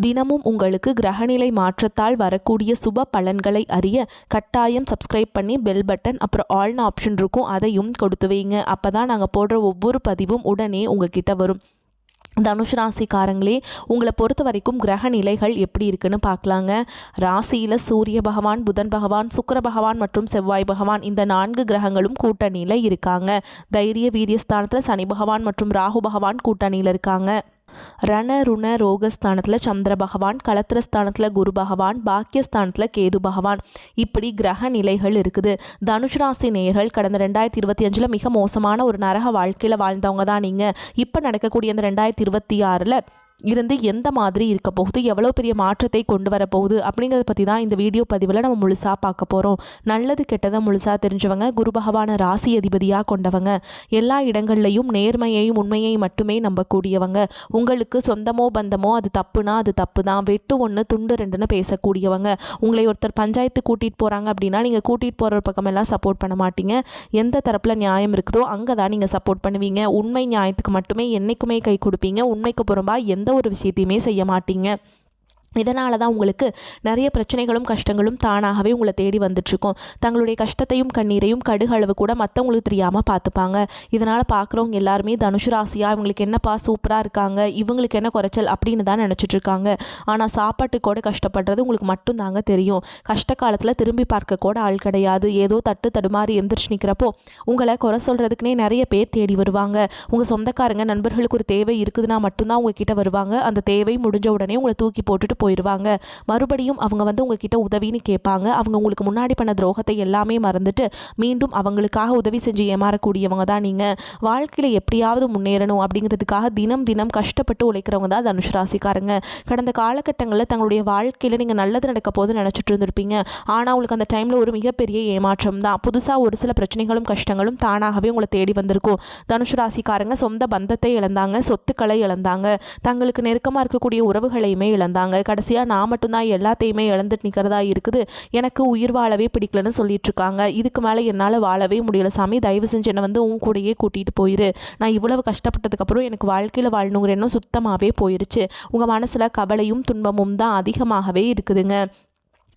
தினமும் உங்களுக்கு கிரகநிலை மாற்றத்தால் வரக்கூடிய சுப பலன்களை அறிய கட்டாயம் சப்ஸ்கிரைப் பண்ணி பெல் பட்டன் அப்புறம் ஆல்னு ஆப்ஷன் இருக்கும் அதையும் கொடுத்து வைங்க. அப்போ தான் நாங்கள் போடுற ஒவ்வொரு பதிவும் உடனே உங்ககிட்ட வரும். தனுஷ் ராசிக்காரங்களே உங்களை பொறுத்த வரைக்கும் கிரக நிலைகள் எப்படி இருக்குன்னு பார்க்கலாங்க. ராசியில் சூரிய பகவான் புதன் பகவான் சுக்கர பகவான் மற்றும் செவ்வாய் பகவான் இந்த நான்கு கிரகங்களும் கூட்டணியில் இருக்காங்க. தைரிய வீரியஸ்தானத்தில் சனி பகவான் மற்றும் ராகு பகவான் கூட்டணியில் இருக்காங்க. ரண ருண ரோகஸ்தானத்தில் சந்திர பகவான் களத்திரஸ்தானத்தில் குரு பகவான் பாக்கியஸ்தானத்தில் கேது பகவான். இப்படி கிரக நிலைகள் இருக்குது. தனுஷ் ராசி நேயர்கள் கடந்த ரெண்டாயிரத்தி இருபத்தி அஞ்சில் மிக மோசமான ஒரு நரக வாழ்க்கையில் வாழ்ந்தவங்க தான் நீங்கள் இப்போ நடக்கக்கூடிய அந்த ரெண்டாயிரத்தி இருபத்தி ஆறில் இருந்து எந்த மாதிரி இருக்க போகுது எவ்வளோ பெரிய மாற்றத்தை கொண்டு வர போகுது அப்படிங்கிறத பற்றி தான் இந்த வீடியோ பதிவில் நம்ம முழுசாக பார்க்க போகிறோம் நல்லது கெட்டதை முழுசாக தெரிஞ்சவங்க குரு பகவான ராசி அதிபதியாக கொண்டவங்க எல்லா இடங்கள்லையும் நேர்மையையும் உண்மையை மட்டுமே நம்பக்கூடியவங்க. உங்களுக்கு சொந்தமோ பந்தமோ அது தப்புனா அது தப்பு தான் வெட்டு ஒன்று துண்டு ரெண்டுன்னு பேசக்கூடியவங்க. உங்களை ஒருத்தர் பஞ்சாயத்து கூட்டிகிட்டு போகிறாங்க அப்படின்னா நீங்கள் கூட்டிகிட்டு போகிற பக்கமெல்லாம் சப்போர்ட் பண்ண மாட்டீங்க. எந்த தரப்பில் நியாயம் இருக்குதோ அங்கே தான் நீங்கள் சப்போர்ட் பண்ணுவீங்க. உண்மை நியாயத்துக்கு மட்டுமே என்றைக்குமே கை கொடுப்பீங்க. உண்மைக்கு புறம்பா எந்த எந்த ஒரு விஷயத்தையுமே செய்ய மாட்டீங்க. இதனால தான் உங்களுக்கு நிறைய பிரச்சனைகளும் கஷ்டங்களும் தானாகவே உங்களை தேடி வந்துட்டுருக்கோம். தங்களுடைய கஷ்டத்தையும் கண்ணீரையும் கடுகளவு கூட மற்றவங்களுக்கு தெரியாமல் பார்த்துப்பாங்க. இதனால் பார்க்குறவங்க எல்லாருமே தனுஷு ராசியாக இவங்களுக்கு என்னப்பா சூப்பராக இருக்காங்க இவங்களுக்கு என்ன குறைச்சல் அப்படின்னு தான் நினச்சிட்ருக்காங்க ஆனால் சாப்பாட்டு கூட கஷ்டப்படுறது உங்களுக்கு மட்டும்தாங்க தெரியும். கஷ்ட காலத்தில் திரும்பி பார்க்க கூட ஆள் கிடையாது. ஏதோ தட்டு தடுமாறி எந்திரிச்சு நிற்கிறப்போ உங்களை குறை சொல்கிறதுக்குனே நிறைய பேர் தேடி வருவாங்க. உங்கள் சொந்தக்காரங்க நண்பர்களுக்கு ஒரு தேவை இருக்குதுன்னா மட்டும்தான் உங்ககிட்ட வருவாங்க. அந்த தேவை முடிஞ்ச உடனே உங்களை தூக்கி போட்டுட்டு போயிடுவாங்க. மறுபடியும் அவங்க வந்து உங்ககிட்ட உதவின்னு கேட்பாங்க. அவங்க உங்களுக்கு முன்னாடி பண்ண துரோகத்தை எல்லாமே மறந்துட்டு மீண்டும் அவங்களுக்காக உதவி செஞ்சு ஏமாறக்கூடியவங்க தான் நீங்கள் வாழ்க்கையில் எப்படியாவது முன்னேறணும் அப்படிங்கிறதுக்காக தினம் தினம் கஷ்டப்பட்டு உழைக்கிறவங்க தான் தனுஷ் ராசிக்காரங்க. கடந்த காலகட்டங்களில் தங்களுடைய வாழ்க்கையில் நீங்கள் நல்லது நடக்க போது நினச்சிட்டு இருந்திருப்பீங்க. ஆனால் உங்களுக்கு அந்த டைமில் ஒரு மிகப்பெரிய ஏமாற்றம் தான். புதுசாக ஒரு சில பிரச்சனைகளும் கஷ்டங்களும் தானாகவே உங்களை தேடி வந்திருக்கும். தனுஷ் ராசிக்காரங்க சொந்த பந்தத்தை இழந்தாங்க சொத்துக்களை இழந்தாங்க. தங்களுக்கு நெருக்கமாக இருக்கக்கூடிய உறவுகளையுமே இழந்தாங்க. கடைசியாக நான் மட்டும்தான் எல்லாத்தையுமே இழந்துட்டு நிற்கிறதா இருக்குது. எனக்கு உயிர் வாழவே பிடிக்கலன்னு சொல்லிட்டு இருக்காங்க. இதுக்கு மேலே என்னால் வாழவே முடியல. சாமி தயவு செஞ்சு என்னை வந்து உன் கூடயே கூட்டிகிட்டு போயிரு. நான் இவ்வளவு கஷ்டப்பட்டதுக்கப்புறம் எனக்கு வாழ்க்கையில் வாழணுங்கிற எண்ணம் சுத்தமாகவே போயிருச்சு. உங்கள் மனசில் கவலையும் துன்பமும் தான் அதிகமாகவே இருக்குதுங்க.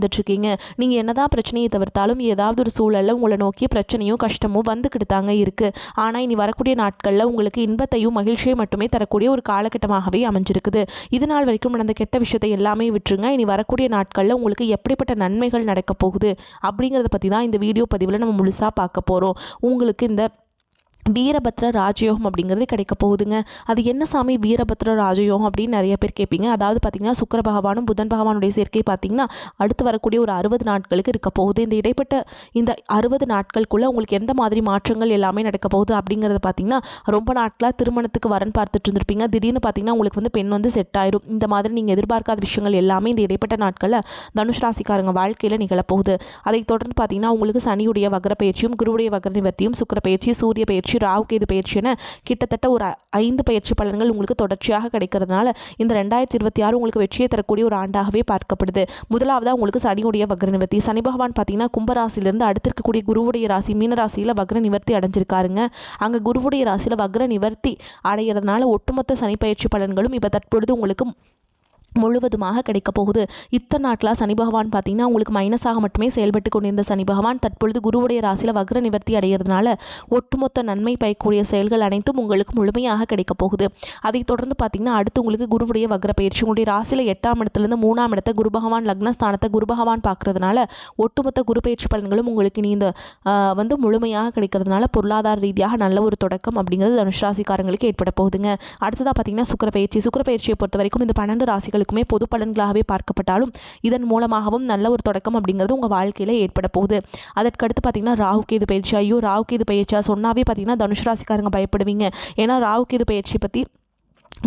வாழ்ந்துட்டுருக்கீங்க நீங்கள் என்னதான் பிரச்சனையை தவிர்த்தாலும் ஏதாவது ஒரு சூழலில் உங்களை நோக்கி பிரச்சனையும் கஷ்டமும் வந்துக்கிட்டு தாங்க இருக்குது ஆனால் இனி வரக்கூடிய நாட்களில் உங்களுக்கு இன்பத்தையும் மகிழ்ச்சியும் மட்டுமே தரக்கூடிய ஒரு காலகட்டமாகவே அமைஞ்சிருக்குது. இது நாள் வரைக்கும் நடந்த கெட்ட விஷயத்தை எல்லாமே விட்டுருங்க. இனி வரக்கூடிய நாட்களில் உங்களுக்கு எப்படிப்பட்ட நன்மைகள் நடக்க போகுது அப்படிங்கிறத பற்றி தான் இந்த வீடியோ பதிவில் நம்ம முழுசாக பார்க்க போகிறோம் உங்களுக்கு இந்த வீரபத்ர ராஜயோகம் அப்படிங்கிறது கிடைக்க போகுதுங்க. அது என்ன சாமி வீரபத்ர ராஜயோகம் அப்படின்னு நிறைய பேர் கேட்பீங்க. அதாவது பார்த்தீங்கன்னா சுக்கர பகவானும் புதன் பகவானுடைய சேர்க்கை பார்த்திங்கன்னா அடுத்து வரக்கூடிய ஒரு அறுபது நாட்களுக்கு இருக்க போகுது. இந்த இடைப்பட்ட இந்த அறுபது நாட்களுக்குள்ளே உங்களுக்கு எந்த மாதிரி மாற்றங்கள் எல்லாமே நடக்க போகுது அப்படிங்கிறத பார்த்தீங்கன்னா ரொம்ப நாட்களாக திருமணத்துக்கு வரன் பார்த்துட்டு இருந்திருப்பீங்க. திடீர்னு பார்த்திங்கன்னா உங்களுக்கு வந்து பெண் வந்து செட் ஆயிரும். இந்த மாதிரி நீங்கள் எதிர்பார்க்காத விஷயங்கள் எல்லாமே இந்த இடைப்பட்ட நாட்களில் தனுஷ் ராசிக்காரங்க வாழ்க்கையில் நிகழப்போகுது அதை தொடர்ந்து பார்த்தீங்கன்னா உங்களுக்கு சனியுடைய வக்ர பயிற்சியும் குருவுடைய வக்ர நிவர்த்தியும் சுக்கர பயிற்சி சூரிய பயிற்சி பயிற்சி ராகு கேது பயிற்சி என கிட்டத்தட்ட ஒரு ஐந்து பயிற்சி பலன்கள் உங்களுக்கு தொடர்ச்சியாக கிடைக்கிறதுனால இந்த ரெண்டாயிரத்தி இருபத்தி ஆறு உங்களுக்கு வெற்றியை தரக்கூடிய ஒரு ஆண்டாகவே பார்க்கப்படுது. முதலாவதாக உங்களுக்கு சனியுடைய வக்ர நிவர்த்தி. சனி பகவான் பார்த்தீங்கன்னா கும்பராசிலிருந்து அடுத்து இருக்கக்கூடிய குருவுடைய ராசி மீனராசியில் வக்ர நிவர்த்தி அடைஞ்சிருக்காருங்க. அங்கே குருவுடைய ராசியில் வக்ர நிவர்த்தி அடைகிறதுனால ஒட்டுமொத்த சனி பயிற்சி பலன்களும் இப்போ தற்பொழுது உங்களுக்கு முழுவதுமாக கிடைக்க போகுது. இத்தனை நாட்களாக சனி பகவான் பார்த்தீங்கன்னா உங்களுக்கு மைனஸாக மட்டுமே செயல்பட்டு கொண்டிருந்த சனி பகவான். தற்பொழுது குருவுடைய ராசியில் வக்ர நிவர்த்தி அடைகிறதுனால ஒட்டுமொத்த நன்மை பயக்கூடிய செயல்கள் அனைத்தும் உங்களுக்கு முழுமையாக கிடைக்க போகுது. அதைத் தொடர்ந்து பார்த்தீங்கன்னா அடுத்து உங்களுக்கு குருவுடைய வக்ர பயிற்சி. உங்களுடைய ராசியில் எட்டாம் இடத்துலேருந்து மூணாம் இடத்த குரு பகவான் லக்னஸ்தானத்தை குரு பகவான் பார்க்கறதுனால ஒட்டுமொத்த குரு பயிற்சி பலன்களும் உங்களுக்கு நீ இந்த வந்து முழுமையாக கிடைக்கிறதுனால பொருளாதார ரீதியாக நல்ல ஒரு தொடக்கம் அப்படிங்கிறது தனுஷ் ராசிக்காரங்களுக்கு ஏற்பட போகுதுங்க. அடுத்ததாக பார்த்தீங்கன்னா சுக்கர பயிற்சி. சுக்கர பயிற்சியை பொறுத்த வரைக்கும் இந்த பன்னெண்டு ராசிகள் பலன்களுக்குமே பொது பலன்களாகவே பார்க்கப்பட்டாலும் இதன் மூலமாகவும் நல்ல ஒரு தொடக்கம் அப்படிங்கிறது உங்கள் வாழ்க்கையில் ஏற்பட போகுது. அதற்கடுத்து பார்த்தீங்கன்னா ராகு கேது பயிற்சி. ஐயோ ராகு கேது பயிற்சியா? சொன்னாவே பார்த்தீங்கன்னா தனுஷ் ராசிக்காரங்க பயப்படுவீங்க. ஏன்னா ராகு கேது பயிற்சி பற்றி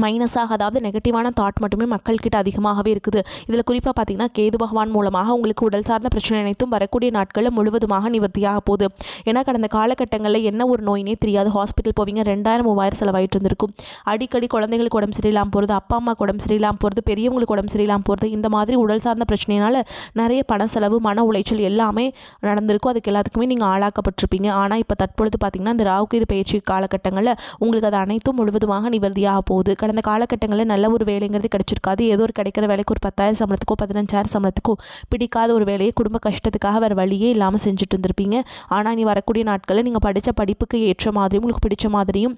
மைனஸாக அதாவது நெகட்டிவான தாட் மட்டுமே மக்கள்கிட்ட அதிகமாகவே இருக்குது. இதில் குறிப்பாக பார்த்தீங்கன்னா கேது பகவான் மூலமாக உங்களுக்கு உடல் சார்ந்த பிரச்சனை அனைத்தும் வரக்கூடிய நாட்களில் முழுவதுமாக நிவர்த்தியாக போகுது. ஏன்னா கடந்த காலகட்டங்களில் என்ன ஒரு நோயினே தெரியாது. ஹாஸ்பிட்டல் போவீங்க ரெண்டாயிரம் மூவாயிரம் செலவாயிட்டு இருந்திருக்கும். அடிக்கடி குழந்தைகளுக்கு உடம்பு சரியில்லாமல் போகிறது அப்பா அம்மாவுக்கு உடம்பு சரியில்லாமல் போகிறது பெரியவங்களுக்கு உடம்பு சரியில்லாமல் போகிறது இந்த மாதிரி உடல் சார்ந்த பிரச்சனையினால நிறைய பண செலவு மன உளைச்சல் எல்லாமே நடந்திருக்கும். அதுக்கு எல்லாத்துக்குமே நீங்கள் ஆளாக்கப்பட்டிருப்பீங்க. ஆனால் இப்போ தற்பொழுது பார்த்தீங்கன்னா இந்த ராகு இது பயிற்சி காலகட்டங்களில் உங்களுக்கு அது அனைத்தும் முழுவதுமாக நிவர்த்தியாக போகுது. கடந்த காலகட்டங்களில் நல்ல ஒரு வேலைங்கிறது கிடைச்சிருக்காது. ஏதோ ஒரு கிடைக்கிற வேலைக்கு ஒரு பத்தாயிரம் சம்பளத்துக்கோ பதினஞ்சாயிரம் சம்பளத்துக்கோ பிடிக்காத ஒரு வேலையை குடும்ப கஷ்டத்துக்காக வேறு வழியே இல்லாமல் செஞ்சுட்டு இருந்திருப்பீங்க. ஆனால் நீ வரக்கூடிய நாட்களில் நீங்கள் படித்த படிப்புக்கு ஏற்ற மாதிரியும் உங்களுக்கு பிடிச்ச மாதிரியும்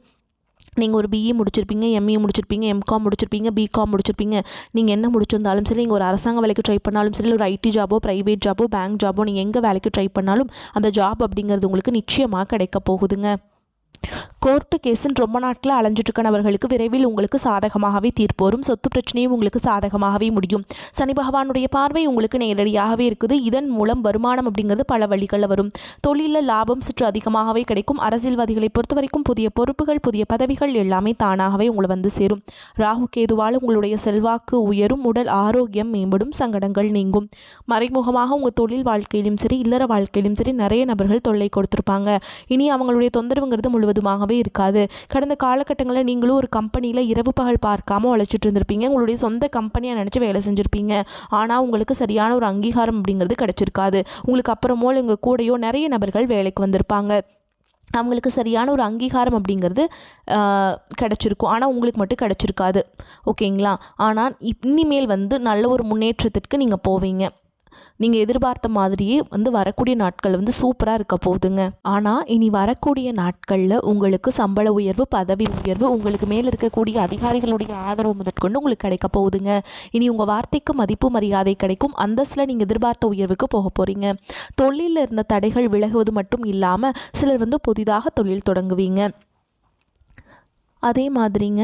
நீங்கள் ஒரு பிஇ முடிச்சிருப்பீங்க எம்இ முடிச்சிருப்பீங்க எம்காம் முடிச்சிருப்பீங்க பிகாம் முடிச்சிருப்பீங்க. நீங்கள் என்ன முடிச்சிருந்தாலும் சரி நீங்கள் ஒரு அரசாங்க வேலைக்கு ட்ரை பண்ணாலும் சரி ஒரு ஐடி ஜாபோ ப்ரைவேட் ஜாபோ பேங்க் ஜாபோ நீங்கள் எங்கே வேலைக்கு ட்ரை பண்ணாலும் அந்த ஜாப் அப்படிங்கிறது உங்களுக்கு நிச்சயமாக கிடைக்க போகுதுங்க. கோர்ட்டு கேஸுன்னு ரொம்ப நாட்டில் அலைஞ்சிட்டு நபர்களுக்கு விரைவில் உங்களுக்கு சாதகமாகவே தீர்ப்பு வரும் சொத்து பிரச்சனையும் உங்களுக்கு சாதகமாகவே முடியும். சனி பகவானுடைய பார்வை உங்களுக்கு நேரடியாகவே இருக்குது. இதன் மூலம் வருமானம் அப்படிங்கிறது பல வழிகளில் வரும். தொழிலில் லாபம் சற்று அதிகமாகவே கிடைக்கும். அரசியல்வாதிகளை பொறுத்த வரைக்கும் புதிய பொறுப்புகள் புதிய பதவிகள் எல்லாமே தானாகவே உங்களை வந்து சேரும். ராகு கேதுவால் உங்களுடைய செல்வாக்கு உயரும். உடல் ஆரோக்கியம் மேம்படும். சங்கடங்கள் நீங்கும். மறைமுகமாக உங்கள் தொழில் வாழ்க்கையிலும் சரி இல்லற வாழ்க்கையிலும் சரி நிறைய நபர்கள் தொல்லை கொடுத்துருப்பாங்க. இனி அவங்களுடைய தொந்தரவுங்கிறது முழுவதுமாகவே இருக்காது. கடந்த காலகட்டங்களில் நீங்களும் ஒரு கம்பெனியில் இரவு பகல் பார்க்காம உழைச்சிட்டு இருந்திருப்பீங்க. உங்களுடைய சொந்த கம்பெனியாக நினச்சி வேலை செஞ்சுருப்பீங்க. ஆனால் உங்களுக்கு சரியான ஒரு அங்கீகாரம் அப்படிங்கிறது கிடச்சிருக்காது. உங்களுக்கு அப்புறமோ எங்கள் கூடயோ நிறைய நபர்கள் வேலைக்கு வந்திருப்பாங்க. அவங்களுக்கு சரியான ஒரு அங்கீகாரம் அப்படிங்கிறது கிடச்சிருக்கும். ஆனால் உங்களுக்கு மட்டும் கிடச்சிருக்காது. ஓகேங்களா? ஆனால் இனிமேல் வந்து நல்ல ஒரு முன்னேற்றத்திற்கு நீங்கள் போவீங்க. நீங்கள் எதிர்பார்த்த மாதிரியே வந்து வரக்கூடிய நாட்கள் வந்து சூப்பராக இருக்க போகுதுங்க. ஆனால் இனி வரக்கூடிய நாட்களில் உங்களுக்கு சம்பள உயர்வு பதவி உயர்வு உங்களுக்கு மேலே இருக்கக்கூடிய அதிகாரிகளுடைய ஆதரவு முதற்கொண்டு உங்களுக்கு கிடைக்க போகுதுங்க. இனி உங்கள் வார்த்தைக்கு மதிப்பு மரியாதை கிடைக்கும். அந்தஸ்தில் நீங்கள் எதிர்பார்த்த உயர்வுக்கு போக போகிறீங்க தொழிலில் இருந்த தடைகள் விலகுவது மட்டும் இல்லாமல் சிலர் வந்து புதிதாக தொழில் தொடங்குவீங்க. அதே மாதிரிங்க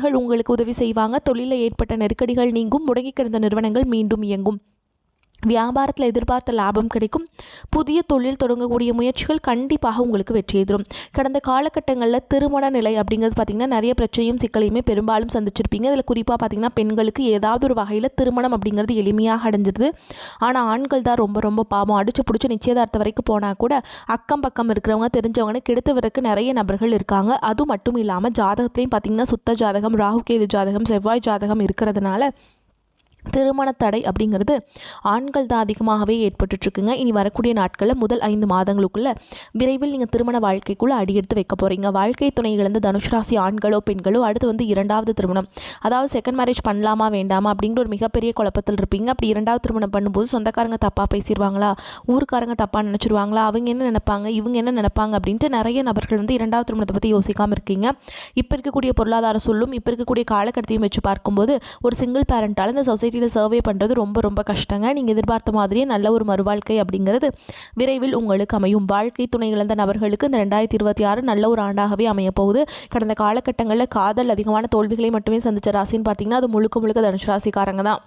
உங்களுக்கு உதவி செய்வாங்க. தொழிலில் ஏற்பட்ட நெருக்கடிகள் நீங்கும். முடங்கி கிடந்த நிறுவனங்கள் மீண்டும் இயங்கும். வியாபாரத்தில் எதிர்பார்த்த லாபம் கிடைக்கும். புதிய தொழில் தொடங்கக்கூடிய முயற்சிகள் கண்டிப்பாக உங்களுக்கு வெற்றியை தரும் கடந்த காலகட்டங்களில் திருமண நிலை அப்படிங்கிறது பார்த்திங்கன்னா நிறைய பிரச்சனையும் சிக்கலையுமே பெரும்பாலும் சந்திச்சிருப்பீங்க. இதில் குறிப்பாக பார்த்திங்கன்னா பெண்களுக்கு ஏதாவது ஒரு வகையில் திருமணம் அப்படிங்கிறது எளிமையாக அடைஞ்சிருது. ஆனால் ஆண்கள் தான் ரொம்ப ரொம்ப பாவம். அடிச்சு பிடிச்சி நிச்சயதார்த்தம் வரைக்கும் போனால் கூட அக்கம் பக்கம் இருக்கிறவங்க தெரிஞ்சவங்க கெடுத்தவருக்கு நிறைய நபர்கள் இருக்காங்க. அது மட்டும் இல்லாமல் ஜாதகத்துலேயும் பார்த்திங்கன்னா சுத்த ஜாதகம் ராகு கேது ஜாதகம் செவ்வாய் ஜாதகம் இருக்கிறதுனால திருமண தடை அப்படிங்கிறது ஆண்கள் தான் அதிகமாகவே ஏற்பட்டுட்ருக்குங்க. இனி வரக்கூடிய நாட்களில் முதல் ஐந்து மாதங்களுக்குள்ளே விரைவில் நீங்கள் திருமண வாழ்க்கைக்குள்ளே அடியெடுத்து வைக்க போகிறீங்க வாழ்க்கை துணை இழந்த தனுஷ் ராசி ஆண்களோ பெண்களோ அடுத்து வந்து இரண்டாவது திருமணம். அதாவது செகண்ட் மேரேஜ் பண்ணலாமா வேண்டாமா அப்படிங்கிற ஒரு மிகப்பெரிய குழப்பத்தில் இருப்பீங்க. அப்படி இரண்டாவது திருமணம் பண்ணும்போது சொந்தக்காரங்க தப்பாக பேசிடுவாங்களா ஊருக்காரங்க தப்பாக நினச்சிருவாங்களா? அவங்க என்ன நினைப்பாங்க? இவங்க என்ன நினைப்பாங்க? அப்படின்ட்டு நிறைய நபர்கள் வந்து இரண்டாவது திருமணத்தை பற்றி யோசிக்காமல் இருக்கீங்க. இப்போ இருக்கக்கூடிய பொருளாதார சொல்லும் இப்போ இருக்கக்கூடிய காலகட்டத்தையும் வச்சு பார்க்கும்போது ஒரு சிங்கிள் பேரண்ட்டால் இந்த சொசைட்டி சொசைட்டியில் சர்வே பண்ணுறது ரொம்ப ரொம்ப கஷ்டங்க. நீங்கள் எதிர்பார்த்த மாதிரியே நல்ல ஒரு மறுவாழ்க்கை அப்படிங்கிறது விரைவில் உங்களுக்கு அமையும். வாழ்க்கை துணை இழந்த நபர்களுக்கு இந்த ரெண்டாயிரத்தி இருபத்தி ஆறு நல்ல ஒரு ஆண்டாகவே அமையப்போகுது கடந்த காலகட்டங்களில் காதல் அதிகமான தோல்விகளை மட்டுமே சந்தித்த ராசின்னு பார்த்தீங்கன்னா அது முழுக்க முழுக்க தனுஷ் ராசிக்காரங்க தான்.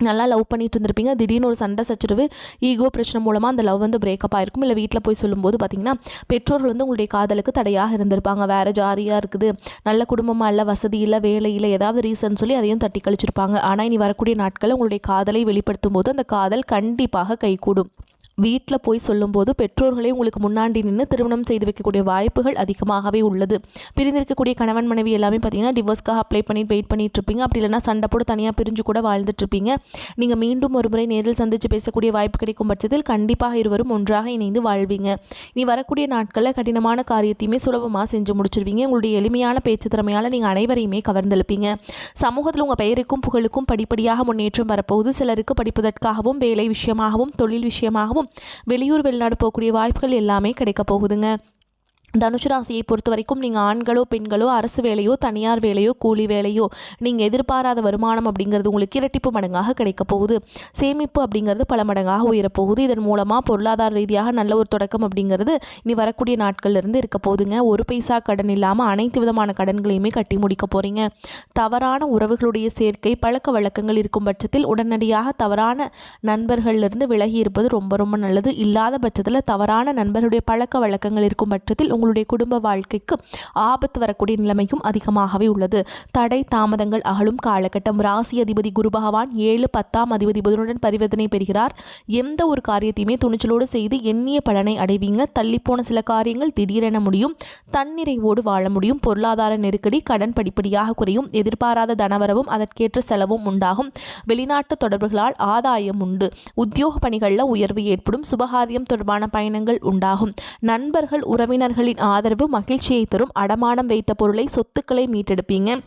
நல்லா லவ் பண்ணிட்டு இருந்திருப்பீங்க. திடீர்னு ஒரு சண்டை சச்சரவு ஈகோ பிரச்சனை மூலமாக அந்த லவ் வந்து பிரேக்கப் ஆயிருக்கும். இல்லை வீட்டில் போய் சொல்லும்போது பார்த்தீங்கன்னா பெற்றோர்கள் வந்து உங்களுடைய காதலுக்கு தடையாக இருந்திருப்பாங்க. வேறு ஜாரியாக இருக்குது நல்ல குடும்பமாக இல்லை வசதி இல்லை வேலை இல்லை ஏதாவது ரீசன் சொல்லி அதையும் தட்டி கழிச்சிருப்பாங்க. ஆனால் இனி வரக்கூடிய நாட்களில் உங்களுடைய காதலை வெளிப்படுத்தும் போது அந்த காதல் கண்டிப்பாக கைகூடும். வீட்டில் போய் சொல்லும்போது பெற்றோர்களே உங்களுக்கு முன்னாடி நின்று திருமணம் செய்து வைக்கக்கூடிய வாய்ப்புகள் அதிகமாகவே உள்ளது. பிரிந்திருக்கக்கூடிய கணவன் மனைவி எல்லாமே பார்த்தீங்கன்னா டிவோர்ஸ்க்காக அப்ளை பண்ணி வெயிட் பண்ணிட்டு இருப்பீங்க. அப்படி இல்லைனா சண்டை போட்டு தனியாக பிரிஞ்சு கூட வாழ்ந்துட்டு இருப்பீங்க. நீங்கள் மீண்டும் ஒரு முறை நேரில் சந்தித்து பேசக்கூடிய வாய்ப்பு கிடைக்கும் பட்சத்தில் கண்டிப்பாக இருவரும் ஒன்றாக இணைந்து வாழ்வீங்க. நீ வரக்கூடிய நாட்களில் கடினமான காரியத்தையுமே சுலபமாக செஞ்சு முடிச்சிருவீங்க. உங்களுடைய எளிமையான பேச்சு திறமையால் நீங்கள் அனைவரையுமே கவர்ந்தெழுப்பீங்க. சமூகத்தில் உங்கள் பெயருக்கும் புகழுக்கும் படிப்படியாக முன்னேற்றம் வரப்போகுது. சிலருக்கு படிப்பதற்காகவும் வேலை விஷயமாகவும் தொழில் விஷயமாகவும் வெளியூர் வெளிநாடு போகக்கூடிய வாய்ப்புகள் எல்லாமே கிடைக்க போகுதுங்க. தனுசு ராசியை பொறுத்த வரைக்கும் நீங்கள் ஆண்களோ பெண்களோ அரசு வேலையோ தனியார் வேலையோ கூலி வேலையோ நீங்கள் எதிர்பாராத வருமானம் அப்படிங்கிறது உங்களுக்கு இரட்டிப்பு மடங்காக கிடைக்க போகுது. சேமிப்பு அப்படிங்கிறது பல மடங்காக உயரப்போகுது. இதன் மூலமாக பொருளாதார ரீதியாக நல்ல ஒரு தொடக்கம் அப்படிங்கிறது இனி வரக்கூடிய நாட்கள்ல இருந்து இருக்க போகுதுங்க. ஒரு பைசா கடன் இல்லாமல் அனைத்து விதமான கடன்களையுமே கட்டி முடிக்க போகிறீங்க தவறான உறவுகளுடைய சேர்க்கை பழக்க வழக்கங்கள் இருக்கும் பட்சத்தில் உடனடியாக தவறான நண்பர்களிலிருந்து விலகி இருப்பது ரொம்ப ரொம்ப நல்லது. இல்லாத பட்சத்தில் தவறான நண்பர்களுடைய பழக்க வழக்கங்கள் இருக்கும் பட்சத்தில் உங்களுடைய குடும்ப வாழ்க்கைக்கு ஆபத்து வரக்கூடிய நிலைமையும் அதிகமாகவே உள்ளது. தடை தாமதங்கள் அகலும் காலகட்டம். ராசி அதிபதி குரு பகவான் ஏழு பத்தாம் அதிபதி புதனுடன் பரிவர்த்தனை பெறுகிறார். எந்த ஒரு காரியத்தையுமே துணிச்சலோடு செய்து எண்ணிய பலனை அடைவீங்க. தள்ளிப்போன சில காரியங்கள் திடீரென முடியும். தன்னிறைவோடு வாழ முடியும். பொருளாதார நெருக்கடி கடன் படிப்படியாக குறையும். எதிர்பாராத தனவரவும் அதற்கேற்ற செலவும் உண்டாகும். வெளிநாட்டு தொடர்புகளால் ஆதாயம் உண்டு. உத்தியோக பணிகளில் உயர்வு ஏற்படும். சுபகாரியம் தொடர்பான பயணங்கள் உண்டாகும். நண்பர்கள் உறவினர்களின் ஆதரவு மகிழ்ச்சியை தரும் அடமானம் வைத்த பொருளை சொத்துக்களை மீட்டெடுப்பீங்க.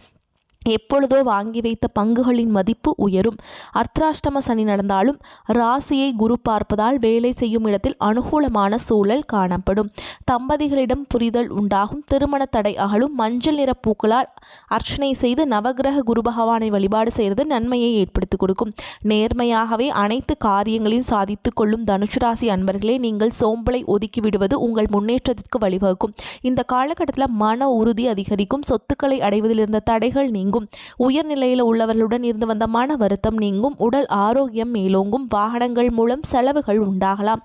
எப்பொழுதோ வாங்கி வைத்த பங்குகளின் மதிப்பு உயரும். அர்த்தராஷ்டம சனி நடந்தாலும் ராசியை குரு பார்ப்பதால் வேலை செய்யும் இடத்தில் அனுகூலமான சூழல் காணப்படும். தம்பதிகளிடம் புரிதல் உண்டாகும். திருமண தடை அகலும். மஞ்சள் நிற பூக்களால் அர்ச்சனை செய்து நவகிரக குரு பகவானை வழிபாடு செய்வது நன்மையை ஏற்படுத்தி கொடுக்கும். நேர்மையாகவே அனைத்து காரியங்களையும் சாதித்து கொள்ளும் தனுசு ராசி அன்பர்களே நீங்கள் சோம்பலை ஒதுக்கி விடுவது உங்கள் முன்னேற்றத்திற்கு வழிவகுக்கும். இந்த காலகட்டத்தில் மன உறுதி அதிகரிக்கும். சொத்துக்களை அடைவதில் இருந்த தடைகள் நீங்கும். உயர்நிலையில் உள்ளவர்களுடன் இருந்து வந்த மன வருத்தம் நீங்கும். உடல் ஆரோக்கியம் மேலோங்கும். வாகனங்கள் மூலம் செலவுகள் உண்டாகலாம்.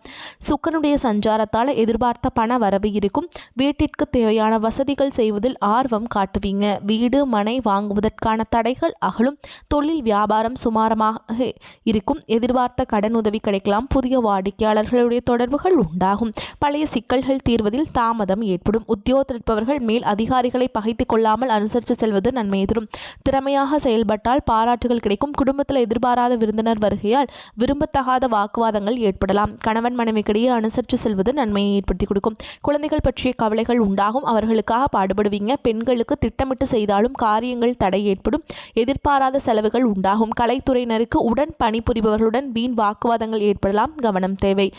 சுக்கனுடைய சஞ்சாரத்தால் எதிர்பார்த்த பண வரவு இருக்கும். வீட்டிற்கு தேவையான வசதிகள் செய்வதில் ஆர்வம் காட்டுவீங்க. வீடு மனை வாங்குவதற்கான தடைகள் அகலும். தொழில் வியாபாரம் சுமாரமாக இருக்கும். எதிர்பார்த்த கடன் உதவி கிடைக்கலாம். புதிய வாடிக்கையாளர்களுடைய தொடர்புகள் உண்டாகும். பழைய சிக்கல்கள் தீர்வதில் தாமதம் ஏற்படும். உத்தியோகத்திற்பவர்கள் மேல் அதிகாரிகளை பகைத்து கொள்ளாமல் அனுசரித்து செல்வது நன்மையை தரும். திறமையாக செயல்பட்டால் பாராட்டுகள் கிடைக்கும். குடும்பத்தில் எதிர்பாராத விருந்தினர் வருகையால் விரும்பத்தகாத வாக்குவாதங்கள் ஏற்படலாம். கணவன் மனைவிக்கிடையே அனுசரித்து செல்வது நன்மையை ஏற்படுத்தி கொடுக்கும். குழந்தைகள் பற்றிய கவலைகள் உண்டாகும். அவர்களுக்காக பாடுபடுவீங்க. பெண்களுக்கு திட்டமிட்டு செய்தாலும் காரியங்கள் தடை ஏற்படும். எதிர்பாராத செலவுகள் உண்டாகும். கலைத்துறையினருக்கு உடன் பணிபுரிபவர்களுடன் வீண் வாக்குவாதங்கள் ஏற்படலாம். கவனம் தேவை.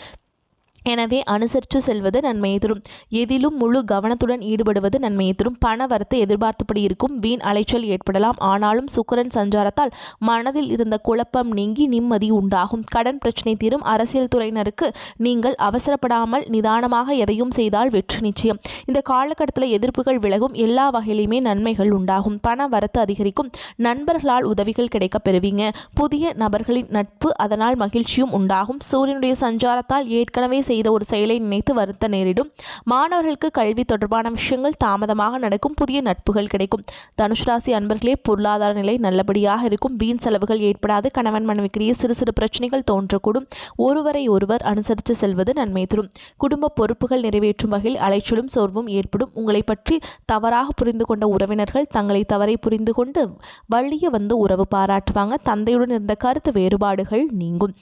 எனவே அனுசரித்து செல்வது நன்மையை தரும். எதிலும் முழு கவனத்துடன் ஈடுபடுவது நன்மையை தரும். பண வரத்து எதிர்பார்த்தபடி இருக்கும். வீண் அலைச்சல் ஏற்படலாம். ஆனாலும் சுக்கரன் சஞ்சாரத்தால் மனதில் இருந்த குழப்பம் நீங்கி நிம்மதி உண்டாகும். கடன் பிரச்சனை தீரும். அரசியல் துறையினருக்கு நீங்கள் அவசரப்படாமல் நிதானமாக எதையும் செய்தால் வெற்றி நிச்சயம். இந்த காலகட்டத்தில் எதிர்ப்புகள் விலகும். எல்லா வகையிலுமே நன்மைகள் உண்டாகும். பண வரத்து அதிகரிக்கும். நண்பர்களால் உதவிகள் கிடைக்க பெறுவீங்க. புதிய நபர்களின் நட்பு அதனால் மகிழ்ச்சியும் உண்டாகும். சூரியனுடைய சஞ்சாரத்தால் ஏற்கனவே செய்த ஒரு செயலை நினைத்து வருத்த நேரிடும். மாணவர்களுக்கு கல்வி தொடர்பான விஷயங்கள் தாமதமாக நடக்கும். புதிய நட்புகள் கிடைக்கும். தனுஷ் ராசி அன்பர்களே பொருளாதார நிலை நல்லபடியாக இருக்கும். வீண் செலவுகள் ஏற்படாது. கணவன் மனைவிக்கிடையே சிறு சிறு பிரச்சனைகள் தோன்றக்கூடும். ஒருவரை ஒருவர் அனுசரித்து செல்வது நன்மை தரும். குடும்ப பொறுப்புகள் நிறைவேற்றும் வகையில் அலைச்சலும் சோர்வும் ஏற்படும். உங்களை பற்றி தவறாக புரிந்து கொண்ட உறவினர்கள் தங்களை தவறை புரிந்து கொண்டு வழிய வந்து உறவு பாராட்டுவாங்க. தந்தையுடன் இருந்த கருத்து வேறுபாடுகள் நீங்கும்.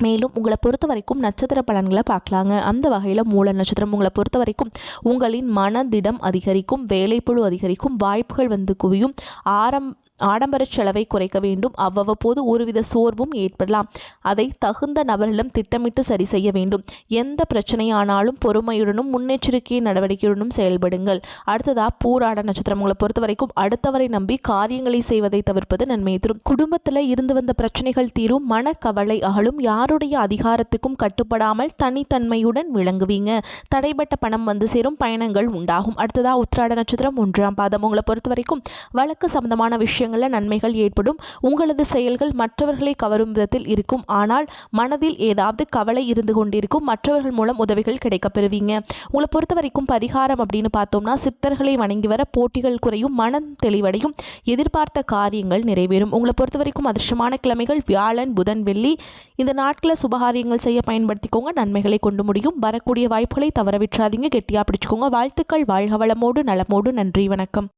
மேலும் உங்களை பொறுத்த வரைக்கும் நட்சத்திர பலன்களை பார்க்கலாங்க. அந்த வகையில் மூல நட்சத்திரம் உங்களை பொறுத்த வரைக்கும் உங்களின் மனதிடம் அதிகரிக்கும் வேலைப்புழு அதிகரிக்கும் வாய்ப்புகள் வந்து குவியும். ஆரம் ஆடம்பர செலவை குறைக்க வேண்டும். அவ்வப்போது ஒருவித சோர்வும் ஏற்படலாம். அதை தகுந்த நபர்களிடம் திட்டமிட்டு சரி செய்ய வேண்டும். எந்த பிரச்சனையானாலும் பொறுமையுடனும் முன்னெச்சரிக்கை நடவடிக்கையுடனும் செயல்படுங்கள். அடுத்ததா பூராட நட்சத்திரம் உங்களை பொறுத்த வரைக்கும் அடுத்தவரை நம்பி காரியங்களை செய்வதை தவிர்ப்பது நன்மை தரும். குடும்பத்தில் இருந்து வந்த பிரச்சனைகள் தீரும். மனக்கவலை அகலும். யாருடைய அதிகாரத்துக்கும் கட்டுப்படாமல் தனித்தன்மையுடன் விளங்குவீங்க. தடைப்பட்ட பணம் வந்து சேரும். பயணங்கள் உண்டாகும். அடுத்ததா உத்திராட நட்சத்திரம் ஒன்றாம் பாதம். உங்களை பொறுத்த வரைக்கும் வழக்கு சம்பந்தமான விஷயங்களில் நன்மைகள் ஏற்படும். உங்களது செயல்கள் மற்றவர்களை கவரும் விதத்தில் இருக்கும். ஆனால் மனதில் ஏதாவது கவலை இருந்து கொண்டிருக்கும். மற்றவர்கள் மூலம் உதவிகள் கிடைக்க பெறுவீங்க. உங்களை பொறுத்த வரைக்கும் பரிகாரம் அப்படின்னு பார்த்தோம்னா சித்தர்களை வணங்கி வர போட்டிகள் குறையும். மனம் தெளிவடையும். எதிர்பார்த்த காரியங்கள் நிறைவேறும். உங்களை பொறுத்த வரைக்கும் அதிர்ஷ்டமான கிழமைகள் வியாழன் புதன் வெள்ளி. இந்த நாட்களை சுபகாரியங்கள் செய்ய பயன்படுத்திக்கோங்க. நன்மைகளை கொண்டு முடியும். வரக்கூடிய வாய்ப்புகளை தவற விட்டுறாதீங்க. கெட்டியாக பிடிச்சிக்கோங்க. வாழ்த்துக்கள். வாழ்க வளமோடு நலமோடு. நன்றி. வணக்கம்.